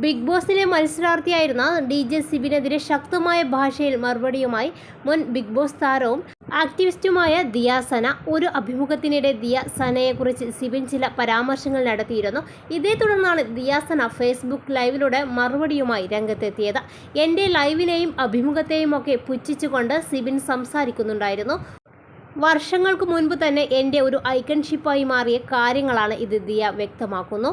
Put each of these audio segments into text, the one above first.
Big ബോസിലെ മത്സരാർത്ഥിയായിരുന്ന D J സിബിനെതിരെ ശക്തമായ ഭാഷയിൽ മറുപടിയുമായി മുൻ ബിഗ് ബോസ് താരവും ആക്ടിവിസ്റ്റുമായ ദിയ സന ഒരു അഭിമുഖത്തിനിടെ ദിയ സനയെക്കുറിച്ച് സിബിൻ ചില പരാമർശങ്ങൾ നടത്തിയിരുന്നു. ഇതേ തുടർന്നാണ് ദിയ സന ഫേസ്ബുക്ക് ലൈവിലൂടെ മറുപടിയുമായി രംഗത്തെത്തിയത്. എന്റെ ലൈവിനെയും അഭിമുഖത്തെയും ഒക്കെ പുച്ഛിച്ചുകൊണ്ട് സിബിൻ സംസാരിക്കുന്നുണ്ടായിരുന്നു. വർഷങ്ങൾക്ക് മുൻപ് തന്നെ എന്റെ ഒരു ഐക്കൺഷിപ്പായി മാറിയ കാര്യങ്ങളാണ് ഇത് ദിയ വ്യക്തമാക്കുന്നു.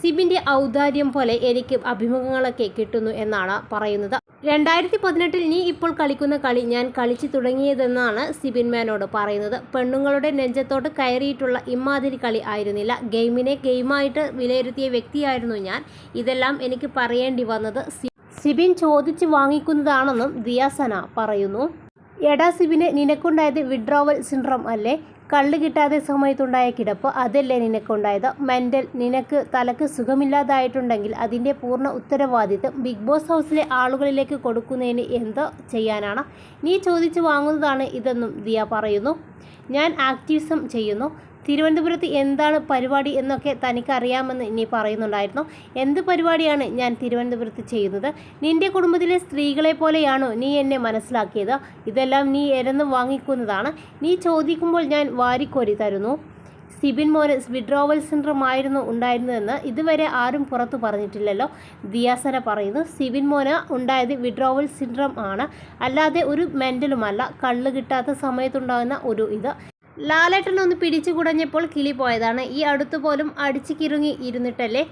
സിബിന്റെ ഔദാര്യം പോലെ എനിക്ക് അഭിമുഖങ്ങളൊക്കെ കിട്ടുന്നു എന്നാണ് പറയുന്നത്. രണ്ടായിരത്തി പതിനെട്ടിൽ നീ ഇപ്പോൾ കളിക്കുന്ന കളി ഞാൻ കളിച്ചു തുടങ്ങിയതെന്നാണ് സിബിൻ മാനോട് പറയുന്നത്. പെണ്ണുങ്ങളുടെ നെഞ്ചത്തോട്ട് കയറിയിട്ടുള്ള ഇമ്മാതിരി കളി ആയിരുന്നില്ല. ഗെയിമിനെ ഗെയിമായിട്ട് വിലയിരുത്തിയ വ്യക്തിയായിരുന്നു ഞാൻ. ഇതെല്ലാം എനിക്ക് പറയേണ്ടി വന്നത് സിബിൻ ചോദിച്ച് വാങ്ങിക്കുന്നതാണെന്നും ദിയാസന പറയുന്നു. എടാ സിബിന് നിനക്കുണ്ടായത് വിഡ്രോവൽ സിൻഡ്രോം അല്ലേ? കള്ള് കിട്ടാതെ സമയത്തുണ്ടായ കിടപ്പ് അതല്ലേ നിനക്കുണ്ടായത്? മെന്റൽ നിനക്ക് തലക്ക് സുഖമില്ലാതായിട്ടുണ്ടെങ്കിൽ അതിന്റെ പൂർണ ഉത്തരവാദിത്വം ബിഗ് ബോസ് ഹൗസിലെ ആളുകളിലേക്ക് കൊടുക്കുന്നതിന് എന്തോ ചെയ്യാനാണ്? നീ ചോദിച്ചു വാങ്ങുന്നതാണ് ഇതെന്നും ദിയ പറയുന്നു. ഞാൻ ആക്ടിവിസം ചെയ്യുന്നു. തിരുവനന്തപുരത്ത് എന്താണ് പരിപാടി എന്നൊക്കെ തനിക്ക് ഇനി പറയുന്നുണ്ടായിരുന്നു. എന്ത് പരിപാടിയാണ് ഞാൻ തിരുവനന്തപുരത്ത് ചെയ്യുന്നത്? നിന്റെ കുടുംബത്തിലെ സ്ത്രീകളെ പോലെയാണോ നീ എന്നെ മനസ്സിലാക്കിയത്? ഇതെല്ലാം നീ എരന്ന് വാങ്ങിക്കുന്നതാണ്. നീ ചോദിക്കുമ്പോൾ ഞാൻ വാരിക്കോരി തരുന്നു. സിബിൻ മോന് വിഡ്രോവൽ സിൻഡ്രോം ആയിരുന്നു ഉണ്ടായിരുന്നതെന്ന് ഇതുവരെ ആരും പുറത്തു പറഞ്ഞിട്ടില്ലല്ലോ. ദിയാസന പറയുന്നു സിബിൻ മോന് ഉണ്ടായത് വിഡ്രോവൽ സിൻഡ്രോം ആണ്. അല്ലാതെ ഒരു മെന്റലുമല്ല കള്ള് കിട്ടാത്ത സമയത്തുണ്ടാകുന്ന ഒരു ഇത്. ലാലേട്ടൻ ഒന്ന് പിടിച്ചു കുടഞ്ഞപ്പോൾ കിളി പോയതാണ്. ഈ അടുത്ത് പോലും അടിച്ചു കിറുങ്ങി ഇരുന്നിട്ടല്ലേ?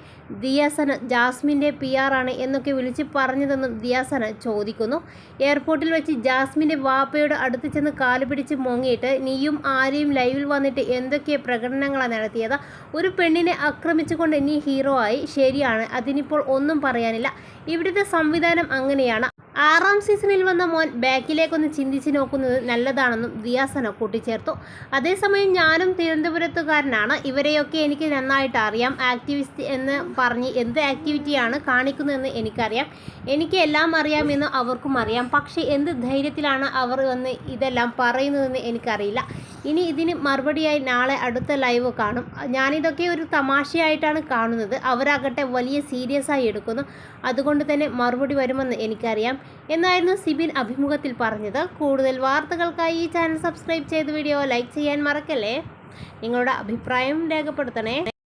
ദിയാസന ജാസ്മിന്റെ പി ആണ് എന്നൊക്കെ വിളിച്ച് പറഞ്ഞതെന്നും ദിയാസന ചോദിക്കുന്നു. എയർപോർട്ടിൽ വെച്ച് ജാസ്മിന്റെ വാപ്പയോട് അടുത്ത് ചെന്ന് കാൽ പിടിച്ച് മുങ്ങിയിട്ട് നീയും ആരെയും ലൈവിൽ വന്നിട്ട് എന്തൊക്കെ പ്രകടനങ്ങളാണ് നടത്തിയത്? ഒരു പെണ്ണിനെ ആക്രമിച്ചുകൊണ്ട് നീ ഹീറോ ആയി. ശരിയാണ് അതിനിപ്പോൾ ഒന്നും പറയാനില്ല. ഇവിടുത്തെ സംവിധാനം അങ്ങനെയാണ്. ആറാം സീസണിൽ വന്ന മോൻ ബാക്കിലേക്കൊന്ന് ചിന്തിച്ച് നോക്കുന്നത് നല്ലതാണെന്നും ദിയാസന കൂട്ടിച്ചേർത്തു. അതേസമയം ഞാനും തിരുവനന്തപുരത്തുകാരനാണ്. ഇവരെയൊക്കെ എനിക്ക് നന്നായിട്ട് അറിയാം. ആക്ടിവിസ്റ്റ് എന്ന് പറഞ്ഞ് എന്ത് ആക്ടിവിറ്റിയാണ് കാണിക്കുന്നതെന്ന് എനിക്കറിയാം. എനിക്ക് എല്ലാം അറിയാമെന്ന് അവർക്കും അറിയാം. പക്ഷേ എന്ത് ധൈര്യത്തിലാണ് അവർ വന്ന് ഇതെല്ലാം പറയുന്നതെന്ന് എനിക്കറിയില്ല. ഇനി ഇതിന് മറുപടിയായി നാളെ അടുത്ത ലൈവ് കാണും. ഞാനിതൊക്കെ ഒരു തമാശയായിട്ടാണ് കാണുന്നത്. അവരാകട്ടെ വലിയ സീരിയസ് ആയി എടുക്കുന്നു. അതുകൊണ്ട് തന്നെ മറുപടി വരുമെന്ന് എനിക്കറിയാം. എന്നായിരുന്നു സിബിൻ അഭിമുഖത്തിൽ പറഞ്ഞത്. കൂടുതൽ വാർത്തകൾക്കായി ഈ ചാനൽ സബ്സ്ക്രൈബ് ചെയ്ത് വീഡിയോ ലൈക്ക് ചെയ്യാൻ മറക്കല്ലേ? നിങ്ങളുടെ അഭിപ്രായം രേഖപ്പെടുത്തണേ.